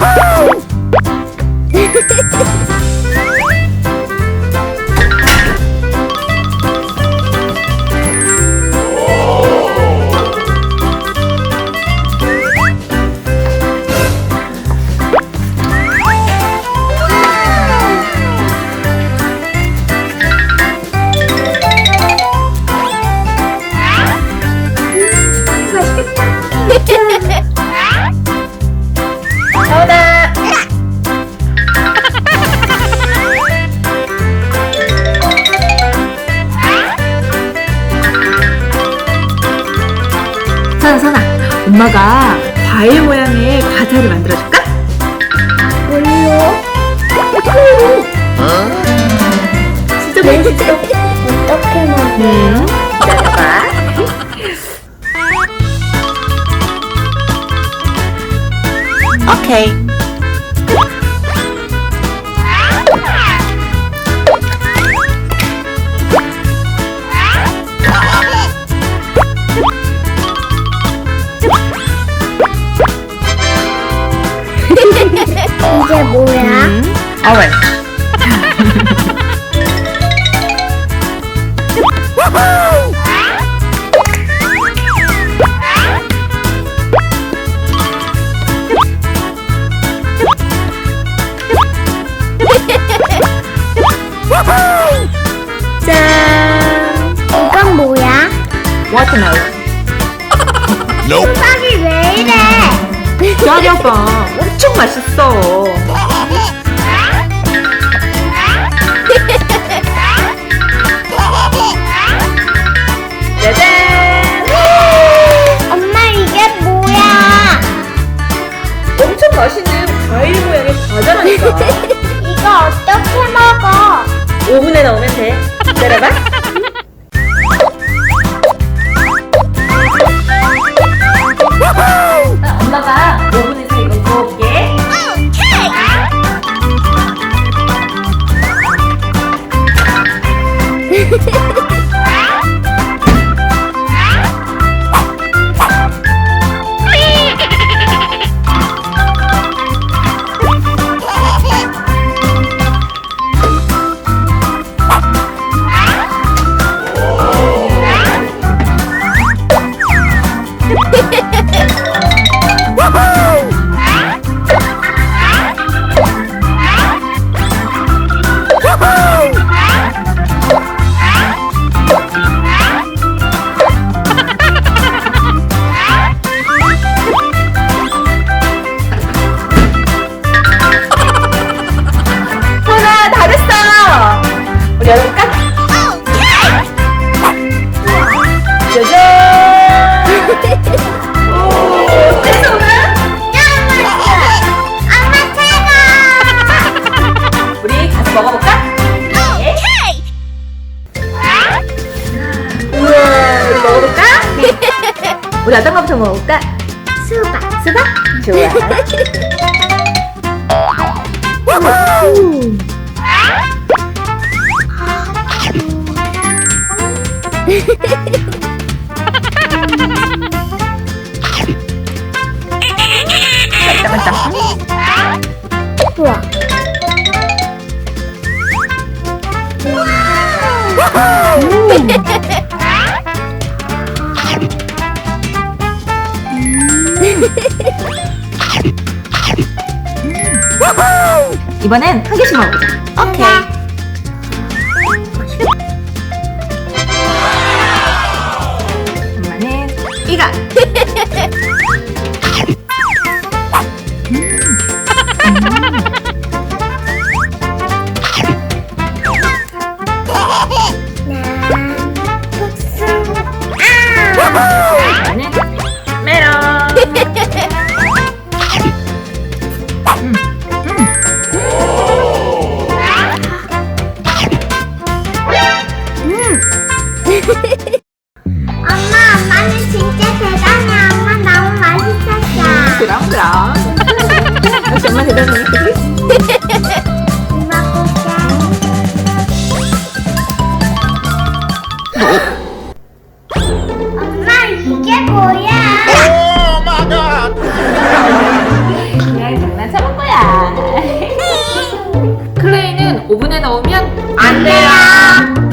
Woohoo! 선아, 선아. 엄마가 과일 모양의 과자를 만들어줄까? 뭘로? 진짜 맛있겠다. 어떻게 먹어? 음, 기다려봐. 오케이. 뭐야? 음, 오렌지. 짠. 이건 뭐야? 워터멜론. 수박이 왜 이래? 기다려봐. 엄청 맛있어. 돼. 어떤 거부터 먹어볼까? 수박. 수박? 좋아. 반짝반짝. 우와. 이번엔 한 개씩 먹어보자. 오케이. 뭐야? 오 마이 갓. 그냥 장난쳐본 거야. 클레이는 오븐에 넣으면 안 돼요.